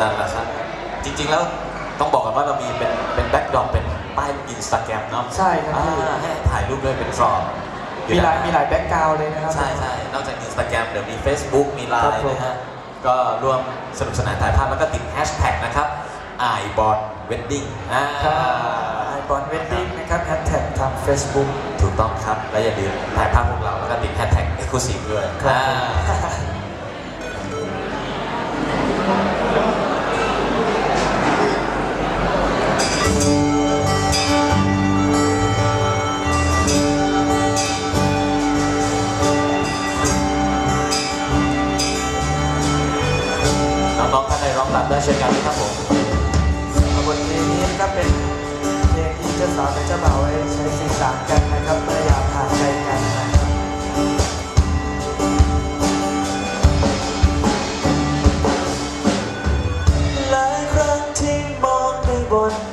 นั่นแหละครับจริงๆแล้วต้องบอกกันว่าเรามีเป็นเป็นแบ็กดรอปเป็นป้ายอินสตาแกรมเนาะใช่ครับอ่าพี่ให้ถ่ายรูปด้วยเป็นฟรอมมีหลายมีหลายแบ็กกราวเลยนะครับ ใช่ใช่นอกจากอินสตาแกรมเดี๋ยวมี Facebook มีไลครับน์ผมนะฮะก็ร่วมสนุกสนานถ่ายภาพแล้วก็ติดแฮชแท็กนะครับไอบอลเวดดิ้งอ่าไอบอลเวดดิ้งนะครับแฮชแท็กทาง Facebook ถูกต้องครับ และอย่าลืมถ่ายภาพพวกเราแล้วก็ติดแฮชแท็กเอ็กซ์คลูซีฟด้วยครับ น้องๆท่านใดร้องรำได้เช่นกันนะครับผมบทเพลงนี้ก็เป็นเพลงที่เจ้าสาวและเจ้าบ่าวไว้ใช้สื่อสารกันนะครับเมื่ออยากห่าใจกลกันนะครับหลายครั้งที่มองไปบน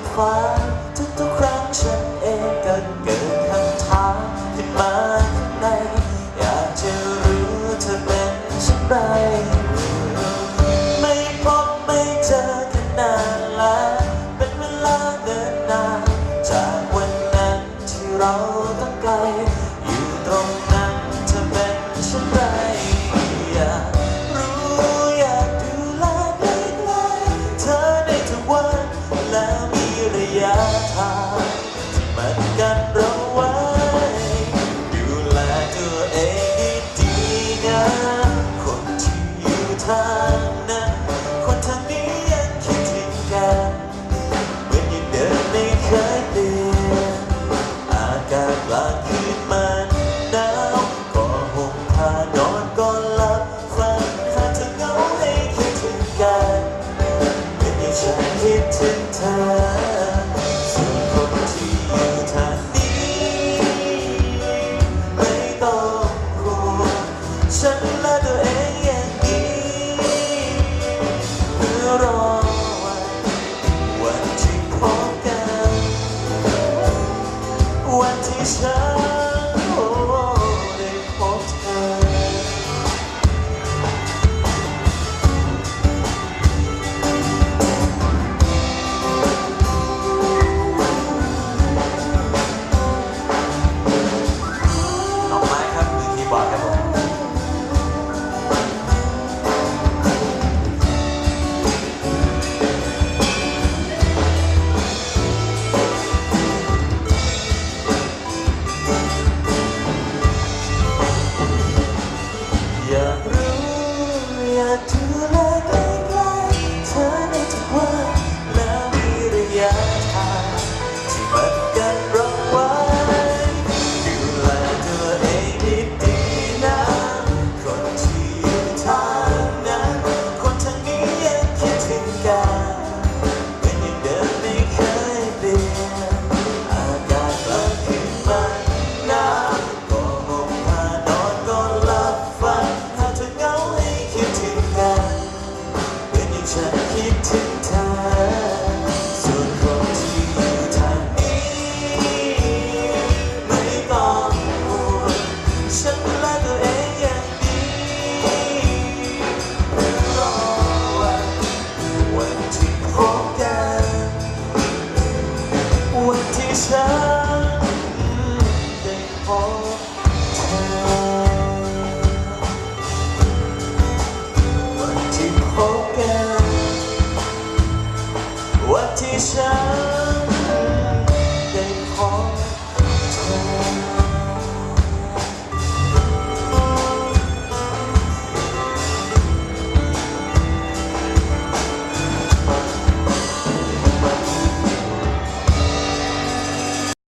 อยากรู้อยากดูแลใกล้ๆเธอได้ทุกวันแล้วมีระยะทาง วัน นคิ